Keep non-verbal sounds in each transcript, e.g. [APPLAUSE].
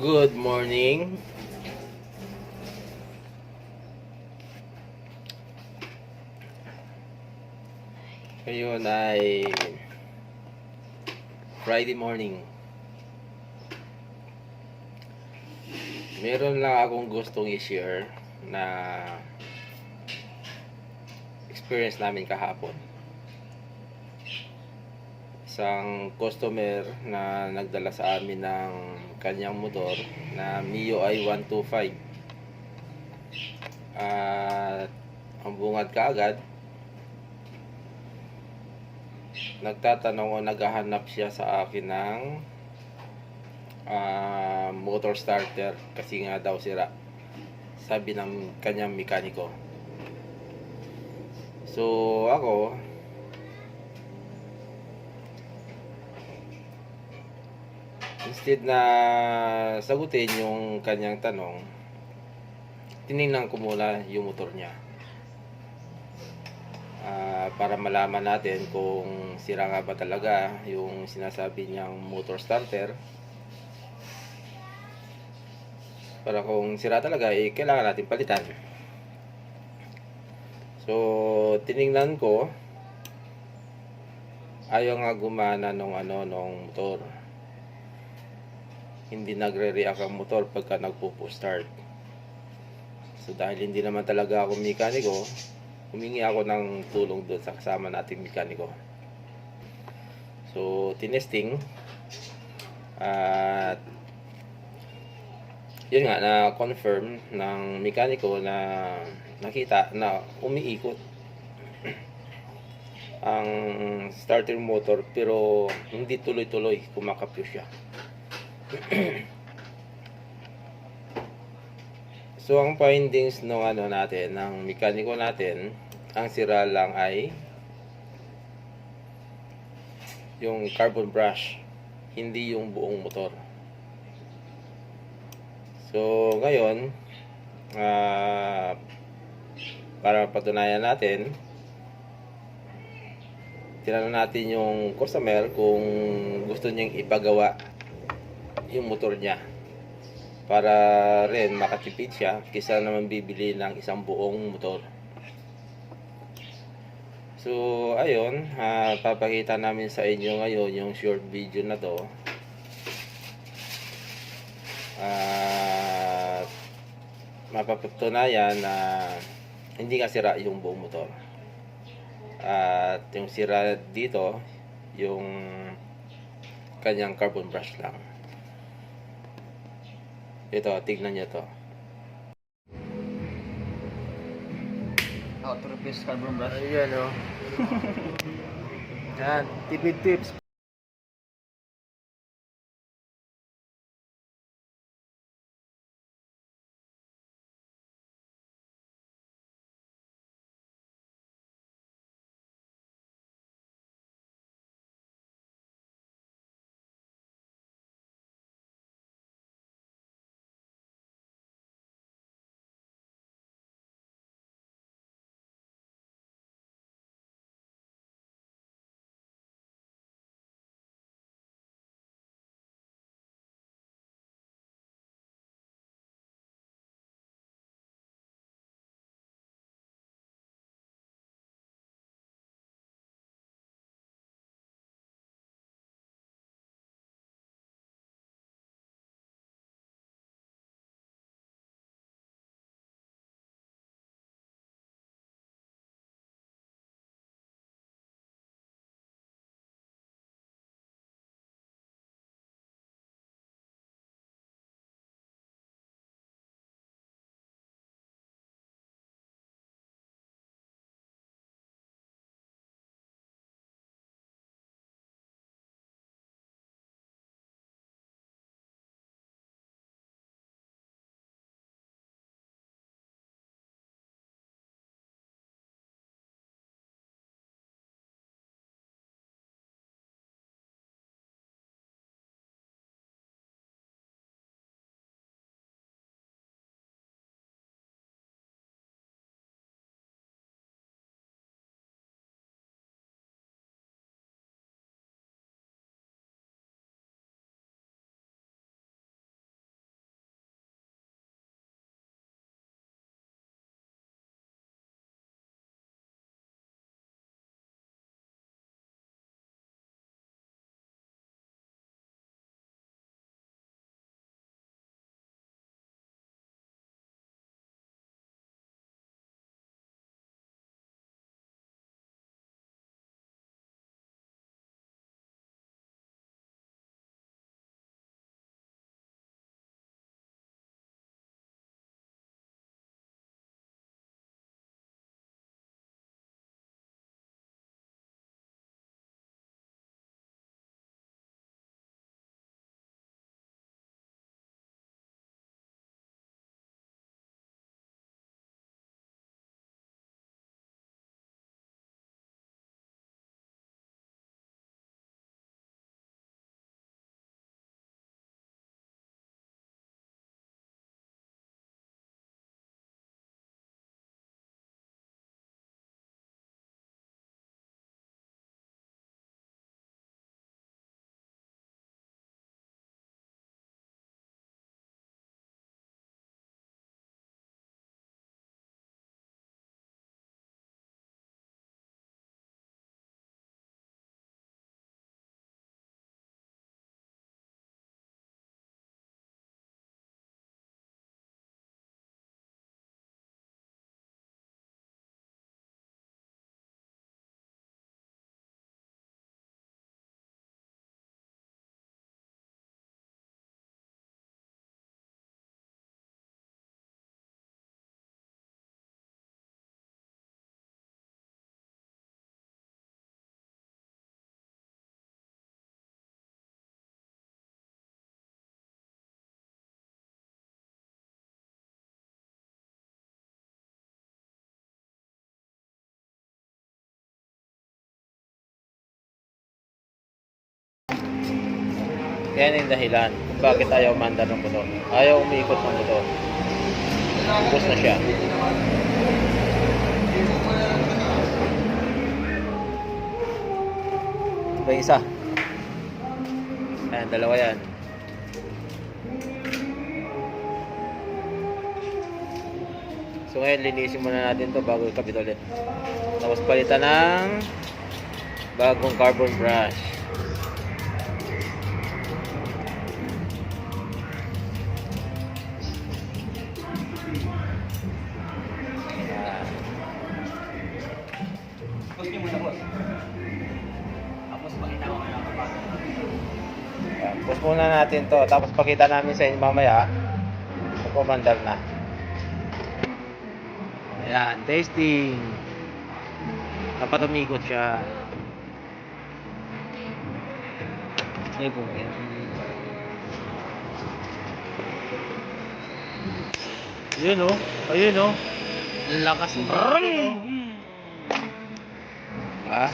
Good morning. Ngayon ay Friday morning. Meron lang akong gustong i-share na experience namin kahapon. Isang customer na nagdala sa amin ng kanyang motor na Mio i 125. At ang bungad kaagad, nagtatanong o naghahanap siya sa akin ng ah, motor starter kasi nga daw sira sabi ng kanyang mekaniko so ako instead na sagutin yung kanyang tanong tiningnan ko muna yung motor niya Ah, para malaman natin kung sira nga ba talaga yung sinasabi niyang motor starter. Para kung sira talaga, eh, kailangan natin palitan. So, tiningnan ko, ayaw nga gumana nung ano, nung motor. Hindi nagre-react ang motor pagka nagpo-start. So, dahil hindi naman talaga ako mekaniko, humingi ako ng tulong doon sa kasama nating mekaniko. So, tinesting. At, yun nga, na-confirm ng mekaniko na nakita na umiikot ang starter motor pero hindi tuloy-tuloy kumakapyo siya. [CLEARS THROAT] So, ang findings ng ano natin, ng mekaniko natin, ang sira lang ay yung carbon brush, hindi yung buong motor. So, ngayon, ah, para patunayan natin, tinanong natin yung customer kung gusto niyang ipagawa yung motor niya para rin makatipid siya kaysa naman bibili ng isang buong motor. So, ayun, ah, papakita namin sa inyo ngayon yung short video na to. At mapapatunayan na hindi nga sira yung buong motor. At yung sira dito, yung kanyang carbon brush lang. Ito, tignan nyo to. How to replace carbon brush. Ayan o. Yan, tipid tips Yan yung dahilan kung bakit ayaw mandar ng motor. Ayaw umiikot ng motor. Ubus na siya. Ito isa. Ayan, dalawa yan. So ngayon, linisin muna natin to bago ikabit ulit. Tapos palitan ng bagong carbon brush. Muna natin to. Tapos pakita namin sa inyo mamaya kung pumandar na. Ayan, tasting. Dapat umikot siya. Sige po. Ayun oh. Ayun oh. Lakas ng Ha?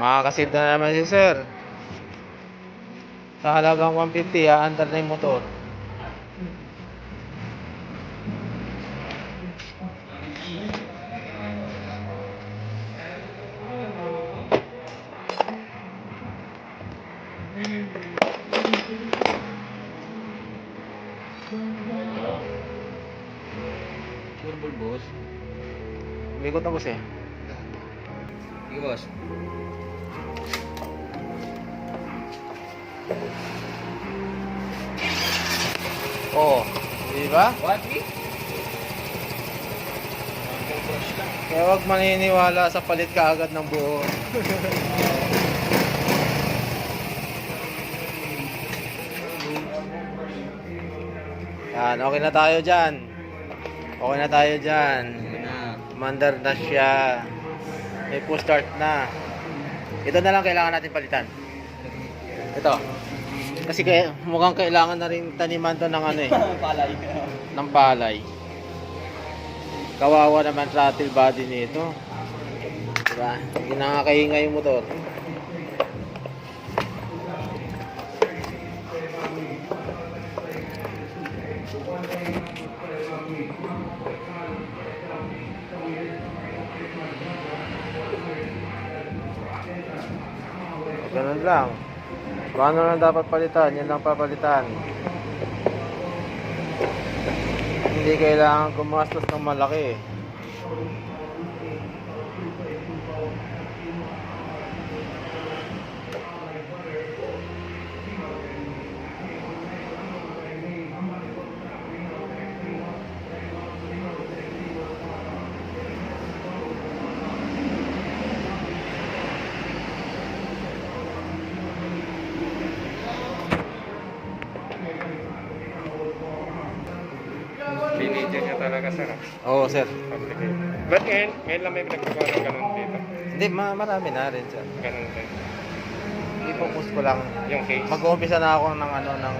Makakasid na naman si sir. Sa halagang 150, aandar na yung motor. Turbo, boss. Umikot na boss eh. Sige, boss. Oo. Oh, di ba? What? Eh? Kaya huwag maniniwala sa palit ka agad ng buo. Yan, okay na tayo dyan. Okay na tayo dyan. Mandar na siya. May push start na. Ito na lang kailangan natin palitan. Ito. Kasi kaya, mukhang kailangan na rin taniman to ng ano eh, [LAUGHS] Palay. ng palay. Kawawa naman throttle body nito. Diba? Hindi nakakahinga yung motor. Ganun lang. Kung ano lang dapat palitan, yun lang papalitan. Hindi kailangan gumastos ng malaki. Teenager niya talaga sir. ah. Oo, sir. Complicated. Ba't ngayon, ngayon lang may pinagkagawa ng ganun dito? Hindi, ma marami na rin, sir. Ganun din. I-focus ko lang. Yung case. Mag-uumpisa na ako ng ano, ng...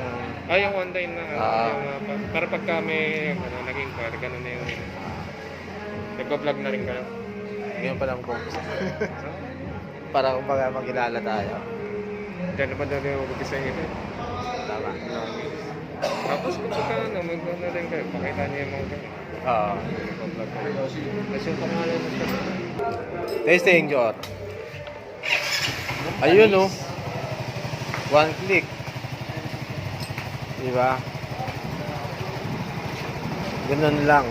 Ah, yung online na. Ah. yung, uh, pa- para pagka may ano, naging car, ganun na yung... Nagpa-vlog na rin kayo. Ngayon pa lang mag-uumpisa. [LAUGHS] Para kumbaga magkilala tayo. Diyan naman daw yung mag-umpisa yung ito. Tama. Tapos kung pagka ano, mag-ano rin kayo, pakita niyo yung mga ganun. Oo. Nagpa-vlog kayo. Tapos yung pangalan mo siya. Testing, Jor. Ayun, oh. One click. Di ba? Ganun lang.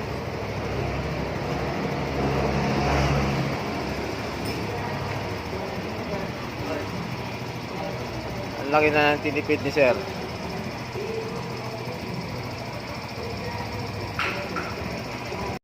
Ang laki na ng tinipid ni Sir.